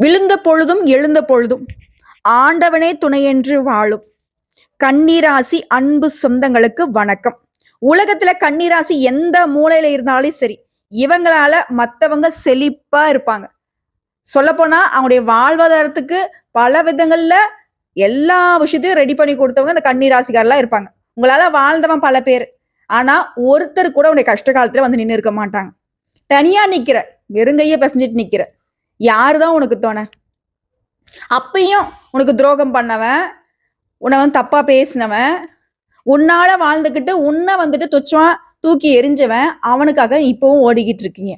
விழுந்த பொழுதும் எழுந்த பொழுதும் ஆண்டவனே துணையென்று வாழும். கண்ணீராசி அன்பு சொந்தங்களுக்கு வணக்கம். உலகத்துல கண்ணீராசி எந்த மூலையில இருந்தாலும் சரி இவங்களால மத்தவங்க செழிப்பா இருப்பாங்க. சொல்லப்போனா அவங்களுடைய வாழ்வாதாரத்துக்கு பல விதங்கள்ல எல்லா விஷயத்தையும் ரெடி பண்ணி கொடுத்தவங்க இந்த கண்ணீராசிக்காரெல்லாம் இருப்பாங்க. உங்களால வாழ்ந்தவன் பல பேர். ஆனா ஒருத்தர் கூட உன்னுடைய கஷ்ட காலத்துல வந்து நின்று இருக்க மாட்டாங்க. தனியா நிக்கிற வெறுங்கைய பசஞ்சிட்டு நிக்கிற யாருதான் உனக்கு தோண? அப்பயும் உனக்கு துரோகம் பண்ணவன் உன்னை வந்து தப்பா பேசினவன் உன்னால வாழ்ந்துக்கிட்டு உன்னை வந்துட்டு துச்சம் தூக்கி எரிஞ்சவன் அவனுக்காக இப்பவும் ஓடிக்கிட்டு இருக்கீங்க.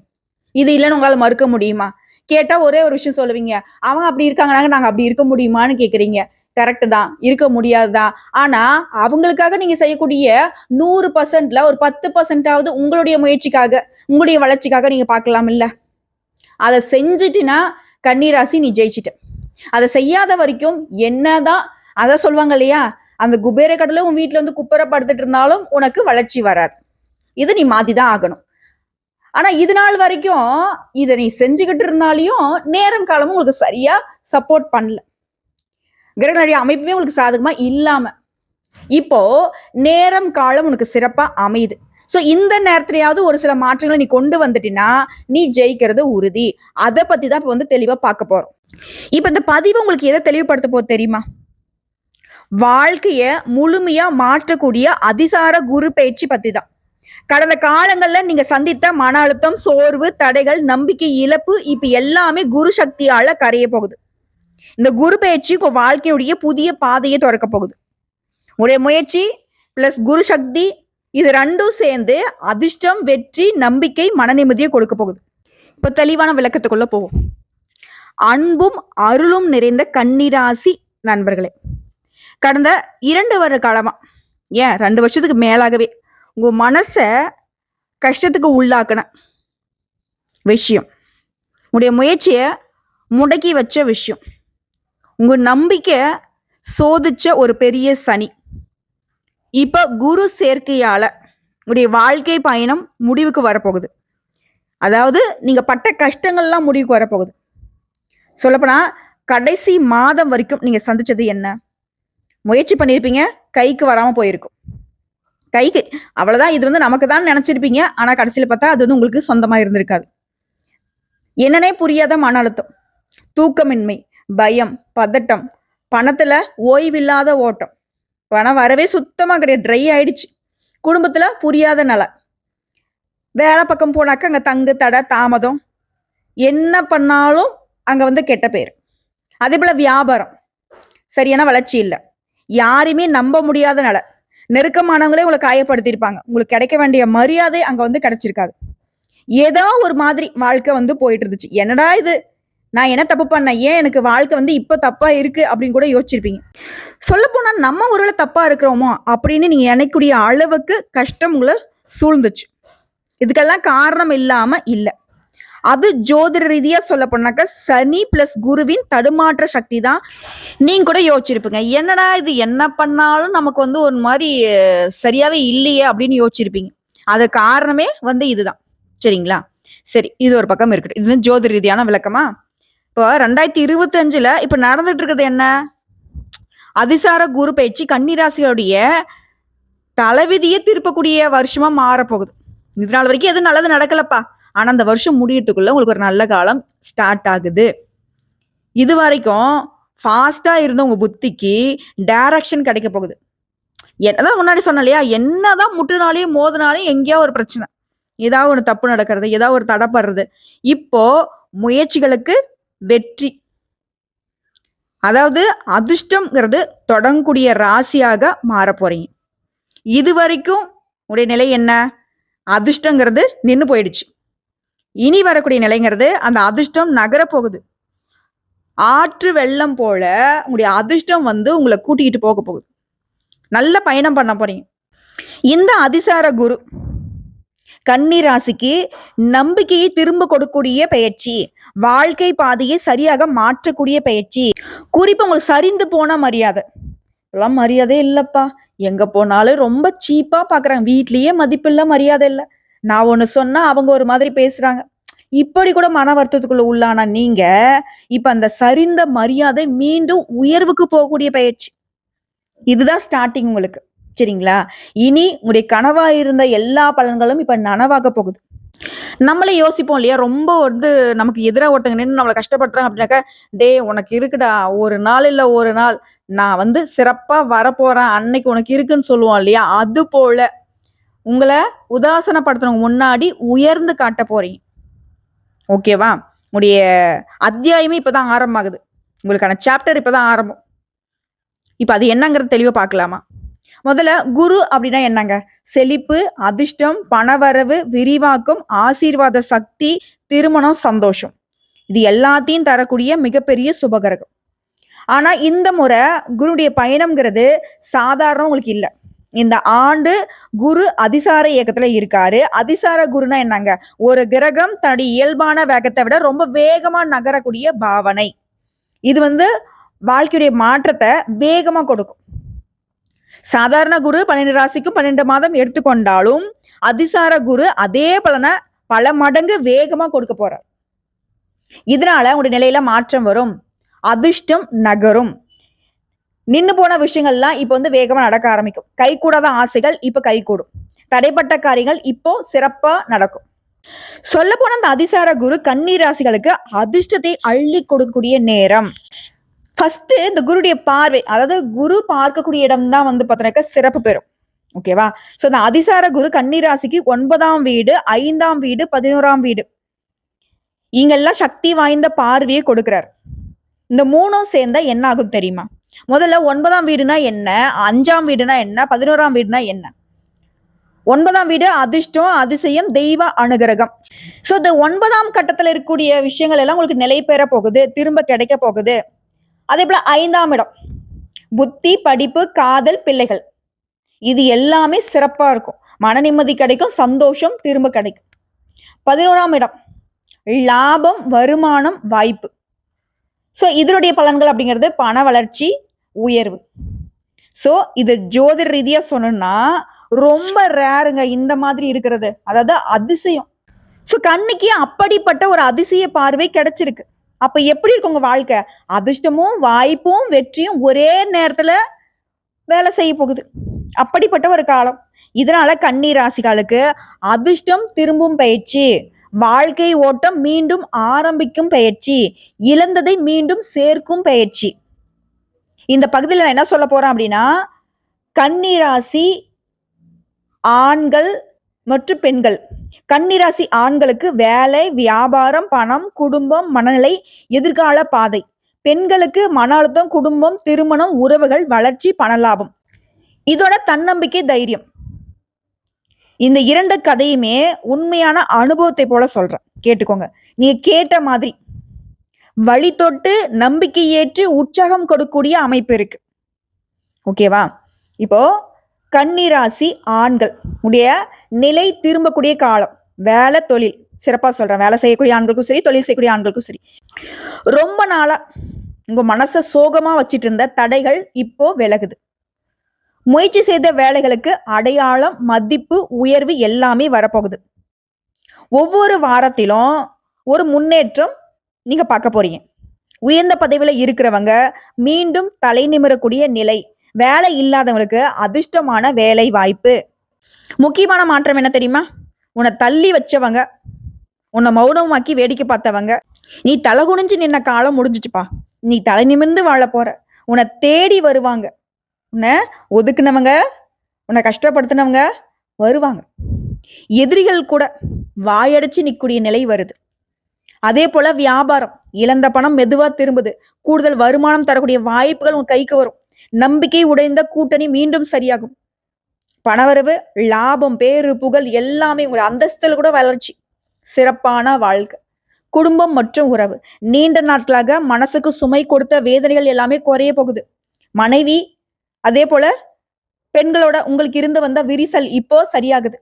இது இல்லைன்னு உங்களால் மறுக்க முடியுமா? கேட்டா ஒரே ஒரு விஷயம் சொல்லுவீங்க அவங்க அப்படி இருக்காங்கனாங்க நாங்க அப்படி இருக்க முடியுமான்னு கேக்குறீங்க. கரெக்ட் தான். இருக்க முடியாதுதான் ஆனா அவங்களுக்காக நீங்க செய்யக்கூடிய நூறு பர்சன்ட்ல ஒரு பத்து பர்சன்டாவது உங்களுடைய முயற்சிக்காக உங்களுடைய வளர்ச்சிக்காக நீங்க பார்க்கலாம் இல்லை? அதை செஞ்சுட்டினா கன்னிராசி நீ ஜெயிச்சிட்ட. அதை செய்யாத வரைக்கும் என்னதான் அதை சொல்லுவாங்க இல்லையா? அந்த குபேர கடலை உன் வீட்டில் வந்து குப்பரப்படுத்துட்டு இருந்தாலும் உனக்கு வளர்ச்சி வராது. இது நீ மாத்தி தான் ஆகணும். ஆனால் இது நாள் வரைக்கும் இதை நீ செஞ்சுக்கிட்டு இருந்தாலையும் நேரம் காலமும் உங்களுக்கு சரியா சப்போர்ட் பண்ணல. கிரகனுடைய அமைப்புமே உங்களுக்கு சாதகமா இல்லாம. இப்போ நேரம் காலம் உனக்கு சிறப்பா அமையுது. ஸோ இந்த நேரத்துலையாவது ஒரு சில மாற்றங்களை நீ கொண்டு வந்துட்டினா நீ ஜெயிக்கிறது உறுதி. அதை பத்தி தான் இப்போ வந்து தெளிவாக பார்க்க போறோம். இப்போ இந்த பதிவு உங்களுக்கு எதை தெளிவுபடுத்த போகுது தெரியுமா? வாழ்க்கைய முழுமையா மாற்றக்கூடிய அதிசார குரு பயிற்சி பத்தி தான் கடந்த காலங்கள்ல நீங்க சந்தித்த மன அழுத்தம் சோர்வு தடைகள் நம்பிக்கை இழப்பு இப்ப எல்லாமே குரு சக்தியால கரைய போகுது. இந்த குரு பயிற்சி உங்க வாழ்க்கையுடைய புதிய பாதையை திறக்க போகுது. உடைய முயற்சி பிளஸ் குரு சக்தி இது ரெண்டும் சேர்ந்து அதிர்ஷ்டம் வெற்றி நம்பிக்கை மன நிம்மதியை கொடுக்க போகுது. இப்போ தெளிவான விளக்கத்துக்குள்ள போவோம். அன்பும் அருளும் நிறைந்த கன்னிராசி நண்பர்களே கடந்த இரண்டு வருட காலமா ஏன் ரெண்டு வருஷத்துக்கு மேலாகவே உங்க மனச கஷ்டத்துக்கு உள்ளாக்கின விஷயம் உடைய முயற்சியை முடக்கி வச்ச விஷயம் உங்க நம்பிக்கை சோதிச்ச ஒரு பெரிய சனி. இப்போ குரு சேர்க்கையால் உங்களுடைய வாழ்க்கை பயணம் முடிவுக்கு வரப்போகுது. அதாவது நீங்கள் பட்ட கஷ்டங்கள்லாம் முடிவுக்கு வரப்போகுது. சொல்லப்போனால் கடைசி மாதம் வரைக்கும் நீங்கள் சந்தித்தது என்ன? முயற்சி பண்ணியிருப்பீங்க கைக்கு வராமல் போயிருக்கும். கைக்கு அவ்வளோதான் இது வந்து நமக்கு தான் நினச்சிருப்பீங்க. ஆனால் கடைசியில் பார்த்தா அது வந்து உங்களுக்கு சொந்தமாக இருந்திருக்காது. என்னன்னே புரியாத மன அழுத்தம். தூக்கமின்மை பயம் பதட்டம் பணத்தில் ஓய்வில்லாத ஓட்டம். பணம் வரவே சுத்தமாக கிடையாது. ட்ரை ஆயிடுச்சு. குடும்பத்தில் புரியாத நிலை. வேலை பக்கம் போனாக்க அங்கே தங்கு தடை தாமதம். என்ன பண்ணாலும் அங்கே வந்து கெட்ட பேர். அதே போல் வியாபாரம். சரியான வளர்ச்சி இல்லை. யாரையுமே நம்ப முடியாத நிலை. நெருக்கமானவங்களே உங்களை காயப்படுத்தியிருப்பாங்க. உங்களுக்கு கிடைக்க வேண்டிய மரியாதை அங்கே வந்து கிடைச்சிருக்காது. ஏதோ ஒரு மாதிரி வாழ்க்கை வந்து போயிட்டு இருந்துச்சு. என்னடா இது? நான் என்ன தப்பு பண்ணேன்? ஏன் எனக்கு வாழ்க்கை வந்து இப்போ தப்பாக இருக்குது அப்படின்னு கூட யோசிச்சிருப்பீங்க. சொல்லப்போனால் நம்ம ஒருவேளை தப்பாக இருக்கிறோமோ? அப்படின்னு நீங்கள் நினைக்கக்கூடிய அளவுக்கு கஷ்டம் உங்களை சூழ்ந்துச்சு. இதுக்கெல்லாம் காரணம் இல்லாமல் இல்லை. அது ஜோதிட ரீதியாக சொல்ல சனி பிளஸ் குருவின் தடுமாற்ற சக்தி தான் நீங்கள் கூட யோசிச்சிருப்பீங்க. என்னடா இது? என்ன பண்ணாலும் நமக்கு வந்து ஒரு மாதிரி சரியாகவே இல்லையே அப்படின்னு யோசிச்சிருப்பீங்க. அது காரணமே வந்து இதுதான் சரிங்களா? சரி இது ஒரு பக்கம் இருக்கட்டும். இது வந்து ஜோதிட ரீதியான விளக்கமா? இப்போ ரெண்டாயிரத்தி இருபத்தி அஞ்சுல இப்ப நடந்துட்டு இருக்கிறது என்ன? அதிசார குரு பயிற்சி கன்னிராசிகளுடைய தலைவிதியை திருப்பக்கூடிய வருஷமா மாறப்போகுது. இது நாள் வரைக்கும் எதுவும் நல்லது நடக்கலப்பா. ஆனா அந்த வருஷம் முடியறதுக்குள்ள உங்களுக்கு ஒரு நல்ல காலம் ஸ்டார்ட் ஆகுது. இது வரைக்கும் ஃபாஸ்டா இருந்த உங்க புத்திக்கு டைரக்ஷன் கிடைக்க போகுது. என்னதான் முன்னாடி சொன்ன இல்லையா? என்னதான் முட்டுனாலையும் மோதினாலையும் எங்கேயோ ஒரு பிரச்சனை. ஏதாவது ஒன்று தப்பு நடக்கிறது ஏதாவது ஒரு தடைப்படுறது. இப்போ முயற்சிகளுக்கு வெற்றி. அதாவது அதிர்ஷ்டம்ங்கிறது தொடங்கக்கூடிய ராசியாக மாற போறீங்க இது வரைக்கும் உடைய நிலை என்ன? அதிர்ஷ்டங்கிறது நின்று போயிடுச்சு. இனி வரக்கூடிய நிலைங்கிறது அந்த அதிர்ஷ்டம் நகர போகுது ஆற்று வெள்ளம் போல உங்களுடைய அதிர்ஷ்டம் வந்து உங்களை கூட்டிக்கிட்டு போக போகுது நல்ல பயணம் பண்ண போறீங்க. இந்த அதிசார குரு கன்னி ராசிக்கு நம்பிக்கையை திரும்ப கொடுக்கக்கூடிய பயிற்சி வாழ்க்கை பாதையை சரியாக மாற்றக்கூடிய பயிற்சி குறிப்பு உங்களுக்கு சரிந்து போன மரியாதை. எல்லாம் மரியாதை இல்லப்பா. எங்க போனாலும் ரொம்ப சீப்பா பாக்குறாங்க. வீட்லயே மதிப்பு மரியாதை இல்ல. நான் ஒண்ணு சொன்னா அவங்க ஒரு மாதிரி பேசுறாங்க. இப்படி கூட மன வருத்தத்துக்குள்ள உள்ளான நீங்க? இப்ப அந்த சரிந்த மரியாதை மீண்டும் உயர்வுக்கு போகக்கூடிய பயிற்சி இதுதான் ஸ்டார்டிங் உங்களுக்கு. சரிங்களா? இனி உங்களுடைய கனவா இருந்த எல்லா பலன்களும் இப்ப நனவாக போகுது. நம்மளே யோசிப்போம் இல்லையா? ரொம்ப வந்து நமக்கு எதிராக ஒருத்தங்க நின்று நம்மளை கஷ்டப்படுறாங்க அப்படின்னாக்கா டே உனக்கு இருக்குடா. ஒரு நாள் இல்ல ஒரு நாள். நான் வந்து சிறப்பா வரப்போறேன். அன்னைக்கு உனக்கு இருக்குன்னு சொல்லுவோம் இல்லையா? அது போல உங்களை உதாசனப்படுத்துறவங்க முன்னாடி உயர்ந்து காட்ட போறீங்க. ஓகேவா? உங்களுடைய அத்தியாயமே இப்பதான் ஆரம்பமாகுது. உங்களுக்கான சாப்டர் இப்பதான் ஆரம்பம். இப்ப அது என்னங்கிறது தெளிவா பார்க்கலாமா? முதல்ல குரு அப்படின்னா என்னங்க? செழிப்பு அதிர்ஷ்டம் பணவரவு விரிவாக்கம் ஆசீர்வாத சக்தி திருமணம் சந்தோஷம். இது எல்லாத்தையும் தரக்கூடிய மிகப்பெரிய சுபகரகம். ஆனா இந்த முறை குருடைய பயணம்ங்கிறது சாதாரணம் உங்களுக்கு இல்லை. இந்த ஆண்டு குரு அதிசார இயக்கத்துல இருக்காரு. அதிசார குருனா என்னங்க? ஒரு கிரகம் தன்னுடைய இயல்பான வேகத்தை விட ரொம்ப வேகமா நகரக்கூடிய பாவனை. இது வந்து வாழ்க்கையுடைய மாற்றத்தை வேகமா கொடுக்கும். சாதாரண குரு பன்னெண்டு ராசிக்கும் பன்னெண்டு மாதம் எடுத்துக்கொண்டாலும் அதிசார குரு அதே பலனை பல மடங்கு வேகமா கொடுக்க போறார். இதனால உங்களுடைய நிலையில மாற்றம் வரும். அதிர்ஷ்டம் நகரும். நின்னு போன விஷயங்கள்லாம் இப்போ வந்து வேகமா நடக்க ஆரம்பிக்கும். கை கூடாத ஆசைகள் இப்ப கை கூடும். தடைப்பட்ட காரியங்கள் இப்போ சிறப்பா நடக்கும். சொல்ல போன அந்த அதிசார குரு கன்னி ராசிகளுக்கு அதிர்ஷ்டத்தை அள்ளி கொடுக்கக்கூடிய நேரம். ஃபர்ஸ்ட் இந்த குருடைய பார்வை அதாவது குரு பார்க்கக்கூடிய இடம் தான் வந்து பார்த்தோன்னாக்கா சிறப்பு பெறும். ஓகேவா ஸோ இந்த அதிசார குரு கன்னிராசிக்கு ஒன்பதாம் வீடு ஐந்தாம் வீடு பதினோராம் வீடு. இங்கெல்லாம் சக்தி வாய்ந்த பார்வையை கொடுக்குறார். இந்த மூணும் சேர்ந்தா என்ன ஆகும் தெரியுமா? முதல்ல ஒன்பதாம் வீடுனா என்ன? அஞ்சாம் வீடுனா என்ன? பதினோராம் வீடுனா என்ன? ஒன்பதாம் வீடு அதிர்ஷ்டம் அதிசயம் தெய்வ அனுகிரகம். ஸோ இந்த ஒன்பதாம் கட்டத்தில் இருக்கக்கூடிய விஷயங்கள் எல்லாம் உங்களுக்கு நிலை பெற போகுது திரும்ப கிடைக்க போகுது. அதே போல ஐந்தாம் இடம். புத்தி படிப்பு காதல் பிள்ளைகள். இது எல்லாமே சிறப்பா இருக்கும். மன நிம்மதி கிடைக்கும் சந்தோஷம் திரும்ப கிடைக்கும். பதினோராம் இடம். லாபம் வருமானம் வாய்ப்பு. ஸோ இதனுடைய பலன்கள் அப்படிங்கிறது பண வளர்ச்சி உயர்வு. ஸோ இது ஜோதிட ரீதியாக சொன்னோம்னா ரொம்ப ரேருங்க இந்த மாதிரி இருக்கிறது. அதாவது அதிசயம். ஸோ கண்ணுக்கு அப்படிப்பட்ட ஒரு அதிசய பார்வை கிடைச்சிருக்கு. அப்ப எப்படி இருக்கு உங்க வாழ்க்கை? அதிர்ஷ்டமும் வாய்ப்பும் வெற்றியும் ஒரே நேரத்துல வேலை செய்ய போகுது. அப்படிப்பட்ட ஒரு காலம். இதனால கண்ணீர் ராசிகளுக்கு அதிர்ஷ்டம் திரும்பும் பயிற்சி. வாழ்க்கை ஓட்டம் மீண்டும் ஆரம்பிக்கும் பயிற்சி. இழந்ததை மீண்டும் சேர்க்கும் பயிற்சி. இந்த பகுதியில் நான் என்ன சொல்ல போறேன் அப்படின்னா கன்னிராசி ஆண்கள் மற்றும் பெண்கள். கன்னிராசி ஆண்களுக்கு வேலை வியாபாரம் பணம் குடும்பம் மனநிலை எதிர்கால பாதை. பெண்களுக்கு மன அழுத்தம் குடும்பம் திருமணம் உறவுகள் வளர்ச்சி பணலாபம் இதோட தன்னம்பிக்கை தைரியம். இந்த இரண்டு கதையுமே உண்மையான அனுபவத்தை போல சொல்றேன். கேட்டுக்கோங்க. நீங்க கேட்ட மாதிரி வழி தொட்டு நம்பிக்கை ஏற்று உற்சாகம் கொடுக்கக்கூடிய அமைப்பு இருக்கு. ஓகேவா? இப்போ கன்னிராசி ஆண்கள். உடைய நிலை திரும்பக்கூடிய காலம். வேலை தொழில். சிறப்பாக சொல்கிறேன் வேலை செய்யக்கூடிய ஆண்களுக்கும் சரி தொழில் செய்யக்கூடிய ஆண்களுக்கும் சரி. ரொம்ப நாளாக உங்கள் மனசை சோகமாக வச்சிட்டு இருந்த தடைகள் இப்போ விலகுது. முயற்சி செய்த வேலைகளுக்கு அடையாளம் மதிப்பு உயர்வு எல்லாமே வரப்போகுது. ஒவ்வொரு வாரத்திலும் ஒரு முன்னேற்றம் நீங்கள் பார்க்க போறீங்க. உயர்ந்த பதவியில் இருக்கிறவங்க மீண்டும் தலை நிமிரக்கூடிய நிலை. வேலை இல்லாதவங்களுக்கு அதிர்ஷ்டமான வேலை வாய்ப்பு. முக்கியமான மாற்றம் என்ன தெரியுமா? உன்னை தள்ளி வச்சவங்க உன்னை மௌனமாக்கி வேடிக்கை பார்த்தவங்க நீ தலை குனிஞ்சு நின்ன காலம் முடிஞ்சிச்சுப்பா. நீ தலை நிமிர்ந்து வாழ போற. உன்னை தேடி வருவாங்க. உன்னை ஒதுக்குனவங்க உன்னை கஷ்டப்படுத்தினவங்க வருவாங்க. எதிரிகள் கூட வாயடிச்சு நிற்கக்கூடிய நிலை வருது. அதே போல வியாபாரம் இழந்த பணம் மெதுவா திரும்புது. கூடுதல் வருமானம் தரக்கூடிய வாய்ப்புகள் உன் கைக்கு வரும். நம்பிக்கை உடைந்த கூட்டணி மீண்டும் சரியாகும். பணவரவு லாபம் பேரு புகழ் எல்லாமே உங்களுடைய அந்தஸ்தில் கூட வளர்ச்சி. சிறப்பான வாழ்க்கை. குடும்பம் மற்றும் உறவு. நீண்ட நாட்களாக மனசுக்கு சுமை கொடுத்த வேதனைகள் எல்லாமே குறைய போகுது. மனைவி அதே போல பெண்களோட உங்களுக்கு இருந்து வந்த விரிசல் இப்போ சரியாகுது.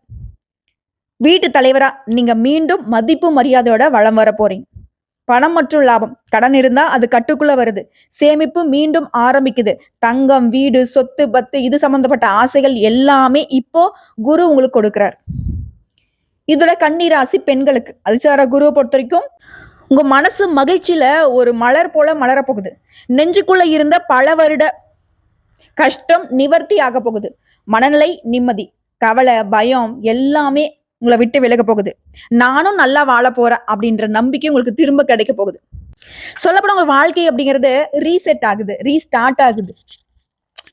வீட்டு தலைவரா நீங்க மீண்டும் மதிப்பு மரியாதையோட வளம் வர போறீங்க. பணம் மற்றும் லாபம். கடன் இருந்தா அது கட்டுக்குள்ள வருது. சேமிப்பு மீண்டும் ஆரம்பிக்குது. தங்கம் வீடு சொத்து பத்து இது சம்பந்தப்பட்ட ஆசைகள் எல்லாமே இப்போ குரு உங்களுக்கு கொடுக்கிறார். இதோட கன்னிராசி பெண்களுக்கு அதிசார குருவை பொறுத்த வரைக்கும் உங்க மனசு மகிழ்ச்சியில ஒரு மலர் போல மலரப் போகுது. நெஞ்சுக்குள்ள இருந்த பல வருட கஷ்டம் நிவர்த்தி ஆக போகுது. மனநிலை நிம்மதி கவலை பயம் எல்லாமே உங்களை விட்டு விலக போகுது. நானும் நல்லா வாழ போறேன் அப்படின்ற நம்பிக்கை உங்களுக்கு திரும்ப கிடைக்க போகுது. சொல்லப்போனா உங்க வாழ்க்கை அப்படிங்கிறது ரீசெட் ஆகுது ரீஸ்டார்ட் ஆகுது.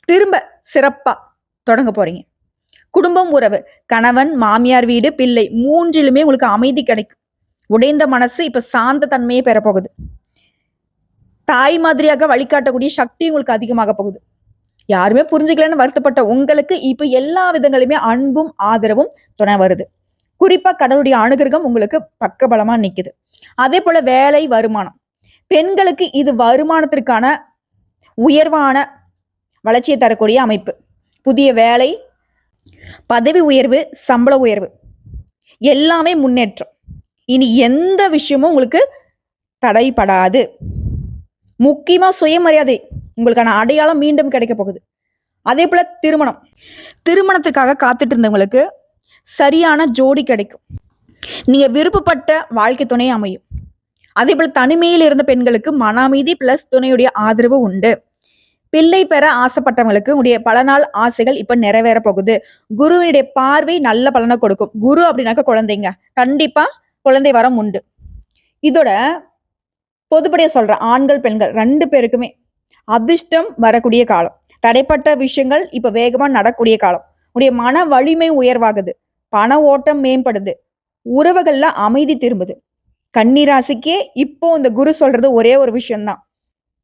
திரும்ப சிறப்பா தொடங்க போறீங்க. குடும்பம் உறவு கணவன் மாமியார் வீடு பிள்ளை மூன்றிலுமே உங்களுக்கு அமைதி கிடைக்கும். உடைந்த மனசு இப்ப சாந்த தன்மையை பெறப்போகுது தாய் மாதிரியாக வழிகாட்டக்கூடிய சக்தி உங்களுக்கு அதிகமாக போகுது. யாருமே புரிஞ்சுக்கலன்னு வருத்தப்பட்ட உங்களுக்கு இப்ப எல்லா விதங்களுமே அன்பும் ஆதரவும் துணை வருது. குறிப்பா கடவுளுடைய அனுகிரகம் உங்களுக்கு பக்கபலமா நிக்குது. அதே போல வேலை வருமானம். பெண்களுக்கு இது வருமானத்திற்கான உயர்வான வளர்ச்சியை தரக்கூடிய அமைப்பு. புதிய வேலை பதவி உயர்வு சம்பள உயர்வு. எல்லாமே முன்னேற்றம். இனி எந்த விஷயமும் உங்களுக்கு தடைப்படாது முக்கியமா சுயமரியாதை உங்களுக்கான அடையாளம் மீண்டும் கிடைக்க போகுது. அதே போல திருமணம். திருமணத்திற்காக காத்துட்டு இருந்தவங்களுக்கு சரியான ஜோடி கிடைக்கும். நீங்க விருப்பப்பட்ட வாழ்க்கை துணை அமையும். அதே போல தனிமையில் இருந்த பெண்களுக்கு மன அமைதி பிளஸ் துணையுடைய ஆதரவு உண்டு. பிள்ளை பெற ஆசைப்பட்டவங்களுக்கு உடைய பல நாள் ஆசைகள் இப்ப நிறைவேற போகுது. குருவினுடைய பார்வை நல்ல பலனை கொடுக்கும். குரு அப்படின்னாக்க குழந்தைங்க. கண்டிப்பா குழந்தை வரம் உண்டு. இதோட பொதுப்படியா சொல்றேன். ஆண்கள் பெண்கள் ரெண்டு பேருக்குமே அதிர்ஷ்டம் வரக்கூடிய காலம். தடைப்பட்ட விஷயங்கள் இப்ப வேகமா நடக்கூடிய காலம். உடைய மன வலிமை உயர்வாகுது. பண ஓட்டம் மேம்படுது. உறவுகள்ல அமைதி திரும்புது. கன்னிராசிக்கே இப்போ இந்த குரு சொல்றது ஒரே ஒரு விஷயம்தான்.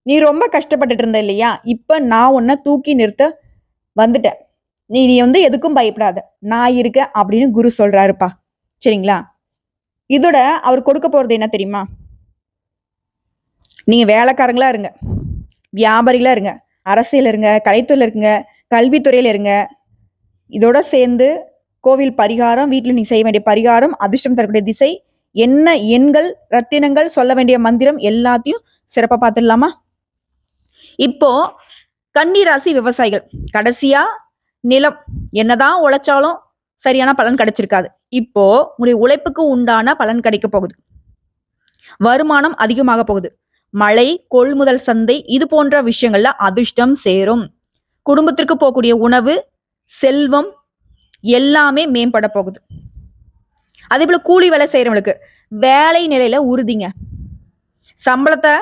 நீ ரொம்ப கஷ்டப்பட்டுட்டு இருந்த இல்லையா? இப்ப நான் உன்னை தூக்கி நிறுத்த வந்துட்டேன். நீ நீ வந்து எதுக்கும் பயப்படாத. நான் இருக்கேன் அப்படின்னு குரு சொல்றாருப்பா. சரிங்களா? இதோட அவர் கொடுக்க போறது என்ன தெரியுமா? நீங்க வேலைக்காரங்களா இருங்க. வியாபாரிகளா இருங்க. அரசியல் இருங்க கலைத்துறையில் இருங்க கல்வித்துறையில இருங்க. இதோட சேர்ந்து கோவில் பரிகாரம் வீட்டில் நீ செய்ய வேண்டிய பரிகாரம் அதிர்ஷ்டம் தரக்கூடிய திசை என்ன? எண்கள் ரத்தினங்கள் சொல்ல வேண்டிய மந்திரம் எல்லாத்தையும் சிறப்பாக பார்த்துடலாமா? இப்போ கன்னிராசி விவசாயிகள். கடைசியா நிலம். என்னதான் உழைச்சாலும் சரியான பலன் கிடைச்சிருக்காது. இப்போ உங்களுடைய உழைப்புக்கு உண்டான பலன் கிடைக்க போகுது. வருமானம் அதிகமாக போகுது. மழை கொள்முதல் சந்தை இது போன்ற விஷயங்கள்ல அதிர்ஷ்டம் சேரும். குடும்பத்திற்கு போகக்கூடிய உணவு செல்வம் எல்லாமே மேம்பட போகுது. அதே போல கூலி வேலை செய்யறவங்களுக்கு வேலை நிலையில உறுதிங்க. சம்பளத்தை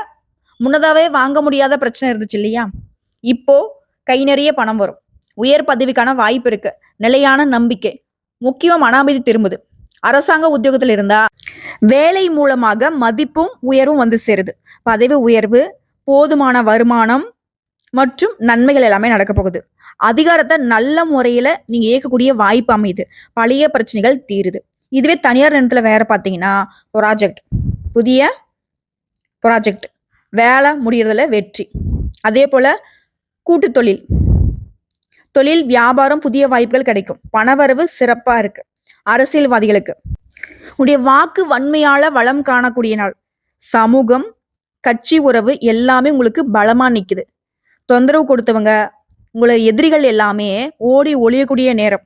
முன்னதாவே வாங்க முடியாத பிரச்சனை இருந்துச்சு இல்லையா? இப்போ கை நிறைய பணம் வரும். உயர் பதவிக்கான வாய்ப்பு இருக்கு. நிலையான நம்பிக்கை. முக்கியம் மன திரும்புது. அரசாங்க உத்தியோகத்தில் இருந்தா வேலை மூலமாக மதிப்பும் உயர்வும் வந்து சேருது. பதவி உயர்வு போதுமான வருமானம் மற்றும் நன்மைகள் எல்லாமே நடக்க போகுது. அதிகாரத்தை நல்ல முறையில நீங்க இயக்கக்கூடிய வாய்ப்பு அமையுது. பழைய பிரச்சனைகள் தீருது. இதுவே தனியார் நிலத்துல வேற பார்த்தீங்கன்னா ப்ராஜெக்ட் புதிய ப்ராஜெக்ட் வேலை முடியறதுல வெற்றி. அதே போல கூட்டு தொழில். தொழில் வியாபாரம் புதிய வாய்ப்புகள் கிடைக்கும். பணவரவு சிறப்பா இருக்கு. அரசியல்வாதிகளுக்கு. உடைய வாக்கு வன்மையால வளம் காணக்கூடிய நாள். சமூகம் கட்சி உறவு எல்லாமே உங்களுக்கு பலமா நிக்குது. தொந்தரவு கொடுத்தவங்க உங்களை எதிரிகள் எல்லாமே ஓடி ஒளியக்கூடிய நேரம்.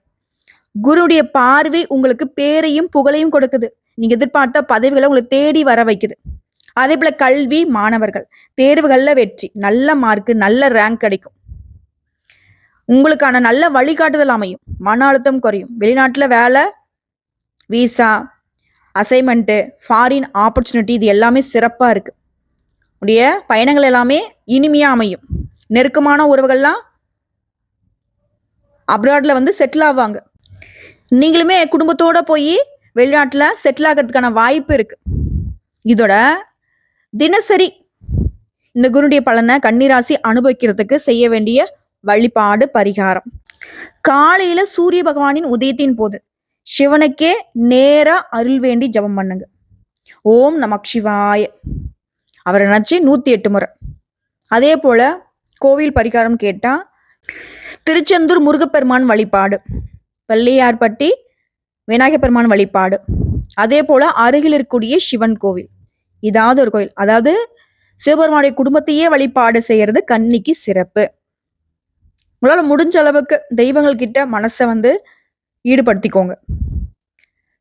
குருடைய பார்வை உங்களுக்கு பேரையும் புகழையும் கொடுக்குது. நீங்க எதிர்பார்த்த பதவிகளை உங்களை தேடி வர வைக்குது. அதே போல கல்வி மாணவர்கள் தேர்வுகள்ல வெற்றி நல்ல மார்க் நல்ல ரேங்க் கிடைக்கும். உங்களுக்கான நல்ல வழிகாட்டுதல் அமையும். மன அழுத்தம் குறையும். வெளிநாட்டுல வேலை விசா அசைன்மெண்ட்டு ஃபாரின் ஆப்பர்ச்சுனிட்டி இது எல்லாமே சிறப்பாக இருக்குது உடைய பயணங்கள் எல்லாமே இனிமையாக அமையும். நெருக்கமான உறவுகள்லாம் அப்ராடில் வந்து செட்டில் ஆவாங்க. நீங்களுமே குடும்பத்தோடு போய் வெளிநாட்டில் செட்டில் ஆகிறதுக்கான வாய்ப்பு இருக்கு. இதோட தினசரி இந்த குருடைய பலனை கன்னிராசி அனுபவிக்கிறதுக்கு செய்ய வேண்டிய வழிபாடு பரிகாரம். காலையில சூரிய பகவானின் உதயத்தின் போது சிவனுக்கே நேரா அருள் வேண்டி ஜெபம் பண்ணுங்க. ஓம் நமக் சிவாய. அவரை நினச்சி நூத்தி எட்டு முறை. அதே போல கோவில் பரிகாரம் கேட்டா திருச்செந்தூர் முருகப்பெருமான் வழிபாடு வெள்ளையார்பட்டி விநாயகப்பெருமான் வழிபாடு. அதே போல அருகில் இருக்கக்கூடிய சிவன் கோவில். இதாவது ஒரு கோயில் அதாவது சிவபெருமானுடைய குடும்பத்தையே வழிபாடு செய்யறது கன்னிக்கு சிறப்பு. உங்களால் முடிஞ்ச அளவுக்கு தெய்வங்கள் கிட்ட மனசை வந்து ஈடுபடுத்திக்கோங்க.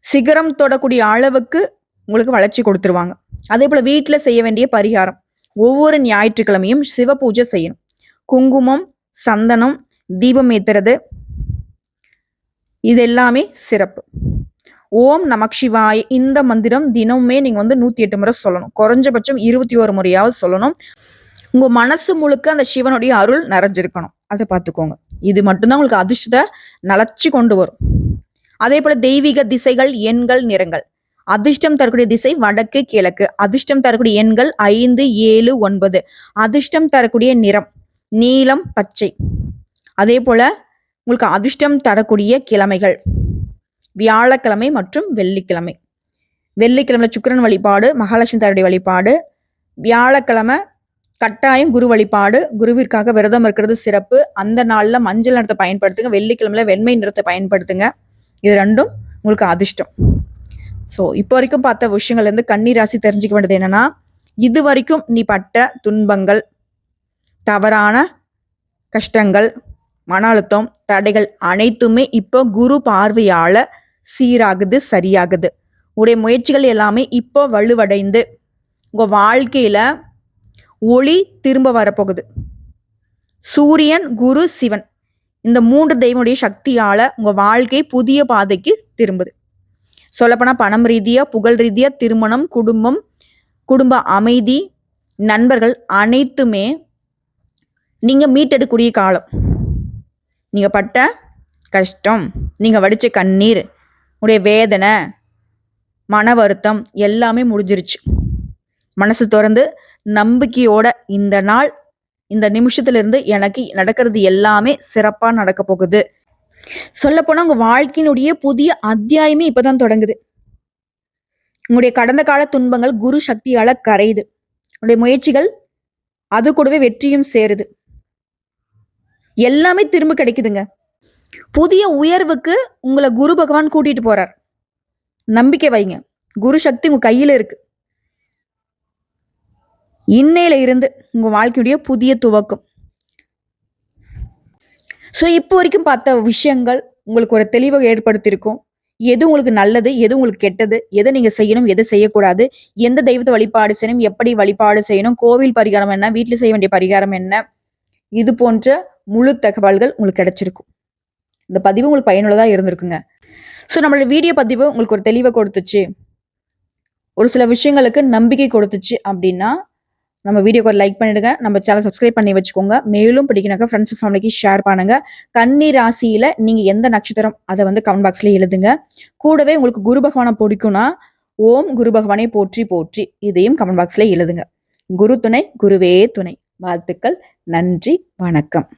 சிகரம் தொடக்கூடிய அளவுக்கு உங்களுக்கு வளர்ச்சி கொடுத்துருவாங்க. அதே போல் வீட்டில் செய்ய வேண்டிய பரிகாரம். ஒவ்வொரு ஞாயிற்றுக்கிழமையும் சிவ பூஜை செய்யணும். குங்குமம் சந்தனம் தீபம் ஏத்துறது. இது எல்லாமே சிறப்பு. ஓம் நமக் சிவாய் இந்த மந்திரம் தினமுமே நீங்க வந்து நூத்தி எட்டு முறை சொல்லணும். குறைஞ்சபட்சம் இருபத்தி ஒரு முறையாவது சொல்லணும். உங்க மனசு முழுக்க அந்த சிவனுடைய அருள் நிறைஞ்சிருக்கணும். அதை பார்த்துக்கோங்க. இது மட்டும்தான் உங்களுக்கு அதிர்ஷ்டத்தை நலச்சி கொண்டு வரும். அதே போல தெய்வீக திசைகள் எண்கள் நிறங்கள். அதிர்ஷ்டம் தரக்கூடிய திசை வடக்கு கிழக்கு. அதிர்ஷ்டம் தரக்கூடிய எண்கள் ஐந்து ஏழு ஒன்பது. அதிர்ஷ்டம் தரக்கூடிய நிறம். நீலம் பச்சை. அதே போல் உங்களுக்கு அதிர்ஷ்டம் தரக்கூடிய கிழமைகள். வியாழக்கிழமை மற்றும் வெள்ளிக்கிழமை. வெள்ளிக்கிழமை சுக்கரன் வழிபாடு மகாலட்சுமி தாருடைய வழிபாடு வியாழக்கிழமை கட்டாயம் குரு வழிபாடு குருவிற்காக விரதம் இருக்கிறது சிறப்பு. அந்த நாளில் மஞ்சள் நிறத்தை பயன்படுத்துங்க வெள்ளிக்கிழமையில் வெண்மை நிறத்தை பயன்படுத்துங்க. இது ரெண்டும் உங்களுக்கு அதிர்ஷ்டம். ஸோ இப்போ வரைக்கும் பார்த்த விஷயங்கள்லேருந்து கன்னி ராசி தெரிஞ்சுக்க வேண்டியது என்னன்னா இது வரைக்கும் நீ பட்ட துன்பங்கள் தவறான கஷ்டங்கள் மன அழுத்தம் தடைகள் அனைத்துமே இப்போ குரு பார்வையால் சீராகுது சரியாகுது. உடைய முயற்சிகள் எல்லாமே இப்போ வலுவடைந்து உங்கள் வாழ்க்கையில் ஒளி திரும்ப வரப்போகுது. சூரியன் குரு சிவன் இந்த மூன்று தெய்வனுடைய சக்தியால் உங்கள் வாழ்க்கை புதிய பாதைக்கு திரும்புது. சொல்லப்போனால் பணம் ரீதியாக புகழ் ரீதியாக திருமணம் குடும்பம் குடும்ப அமைதி நண்பர்கள் அனைத்துமே நீங்கள் மீட்டெடுக்கக்கூடிய காலம். நீங்கள் பட்ட கஷ்டம் நீங்கள் வடித்த கண்ணீர் உடைய வேதனை மன வருத்தம் எல்லாமே முடிஞ்சிருச்சு. மனசு திறந்து நம்பிக்கையோட இந்த நாள் இந்த நிமிஷத்துலேருந்து எனக்கு நடக்கிறது எல்லாமே சிறப்பாக நடக்க போகுது. சொல்லப்போனால் உங்கள் வாழ்க்கையினுடைய புதிய அத்தியாயமே இப்போ தான் தொடங்குது. உங்களுடைய கடந்த கால துன்பங்கள் குரு சக்தியால் கரையுது. உங்களுடைய முயற்சிகள் அது கூடவே வெற்றியும் சேருது. எல்லாமே திரும்ப கிடைக்குதுங்க. புதிய உயர்வுக்கு உங்களை குரு பகவான் கூட்டிட்டு போறார். நம்பிக்கை வைங்க. குரு சக்தி உங்க கையில இருக்கு. இன்னையில இருந்து உங்க வாழ்க்கையுடைய புதிய துவக்கம். ஸோ இப்போ வரைக்கும் பார்த்த விஷயங்கள் உங்களுக்கு ஒரு தெளிவை ஏற்படுத்தியிருக்கும். எது உங்களுக்கு நல்லது எது உங்களுக்கு கெட்டது எதை நீங்க செய்யணும் எதை செய்யக்கூடாது எந்த தெய்வத்தை வழிபாடு செய்யணும் எப்படி வழிபாடு செய்யணும் கோவில் பரிகாரம் என்ன வீட்டில் செய்ய வேண்டிய பரிகாரம் என்ன இது போன்ற முழு தகவல்கள் உங்களுக்கு கிடைச்சிருக்கும். இந்த பதிவு உங்களுக்கு பயனுள்ளதாக இருந்திருக்குங்க. ஸோ நம்மளோட வீடியோ பதிவு உங்களுக்கு ஒரு தெளிவை கொடுத்துச்சு. ஒரு சில விஷயங்களுக்கு நம்பிக்கை கொடுத்துச்சு அப்படின்னா நம்ம வீடியோக்கு ஒரு லைக் பண்ணிடுங்க. நம்ம சேனல் சப்ஸ்கிரைப் பண்ணி வச்சுக்கோங்க. மேலும் பிடிக்கினாக்க ஃப்ரெண்ட்ஸ் ஃபேமிலிக்கு ஷேர் பண்ணுங்க. கன்னி ராசியில நீங்க எந்த நட்சத்திரம் அதை வந்து கமெண்ட் பாக்ஸ்ல எழுதுங்க. கூடவே உங்களுக்கு குரு பகவானை பிடிக்கும்னா ஓம் குரு பகவானை போற்றி போற்றி இதையும் கமெண்ட் பாக்ஸ்ல எழுதுங்க. குரு துணை குருவே துணை. வாழ்த்துக்கள். நன்றி வணக்கம்.